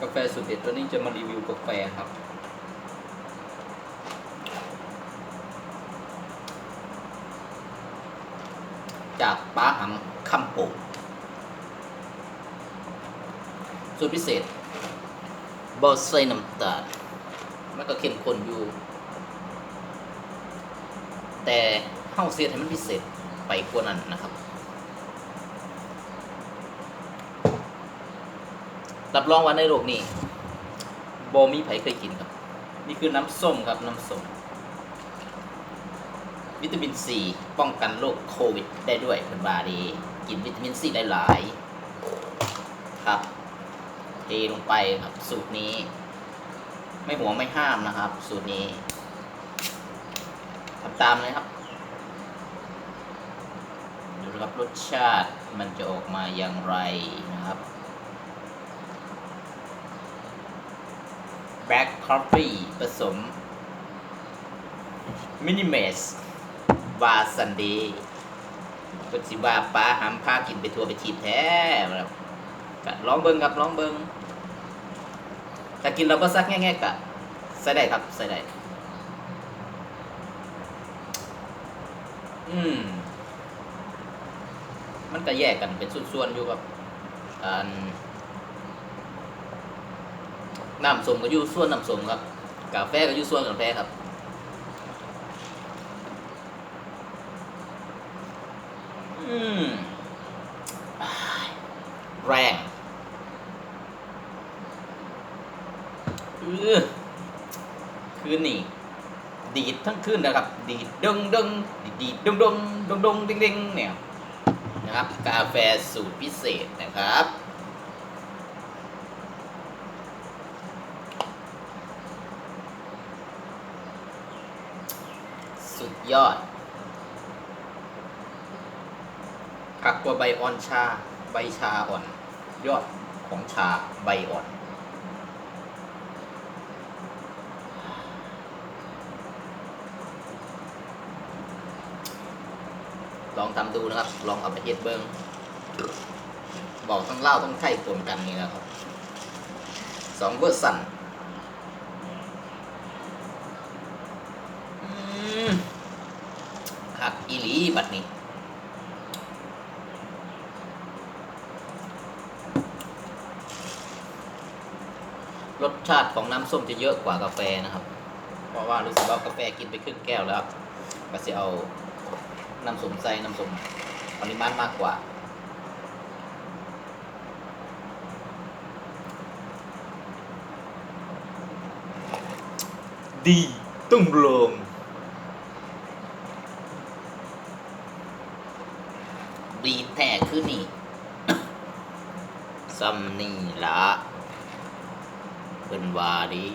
กาแฟสุดเด็ดตัวนี้จะมารีวิวกาแฟครับ จากป้าหำคำปุกสูตรพิเศษบอสใส่น้ำตาลมันก็เข้มข้นอยู่ แต่เข้าเสียให้มันพิเศษไปกว่านั้นนะครับ รับรองว่าในโลกนี้บมีไผเคยกินครับ นี่คือน้ำส้มครับน้ำส้ม วิตามินซีป้องกันโรคโควิด ได้ด้วยเป็นบาดี กินวิตามินซีได้หลายครับเทลงไปครับสูตรนี้ ไม่หวงไม่ห้ามนะครับ สูตรนี้ทำตามเลยครับดูนะครับรสชาติมันจะออกมาอย่างไรนะครับ Black Coffee ผสม Minimax วาซันดย์ก็สิว่าป้าหามพากินไปทัวร์ไปทีแท้แล้วก็ลองเบิ้งครับลองเบิ้งถ้ากินเราก็ซักแง่ๆกะใส่ได้ครับใส่ได้อืม มันก็แยกกันเป็นส่วนๆอยู่ครับอัน น้ำส้มก็อยู่ส่วนน้ำส้มครับ กาแฟก็อยู่ส่วนกาแฟครับ อืมแรงเออคืนนี่ดีดทั้งคืนนะครับ ดีดดึงดึงดีดดีดดึงดึงดึงดึงดึงดึงเนี่ยนะครับ กาแฟสูตรพิเศษนะครับ สุดยอดผักกวใบอ่อนชา ใบชาอ่อน ยอดของชาใบอ่อน ลองทำดูนะครับ ลองเอาไปเฮ็ดเบิ้งบอกต้องเล่าต้องไข่ปนกันนี่นะครับสองเวอร์สันอืมักอีหลีบัดนี้ รสชาติของน้ำส้มจะเยอะกว่ากาแฟนะครับ เพราะว่ารู้สึกว่ากาแฟกินไปครึ่งแก้วแล้วก็จะเอาน้ำส้มใส่น้ำส้มปริมาณมากกว่าดีตุ้งลง ดีแท้คือนี่ซัมนี่ละเป็นวาดี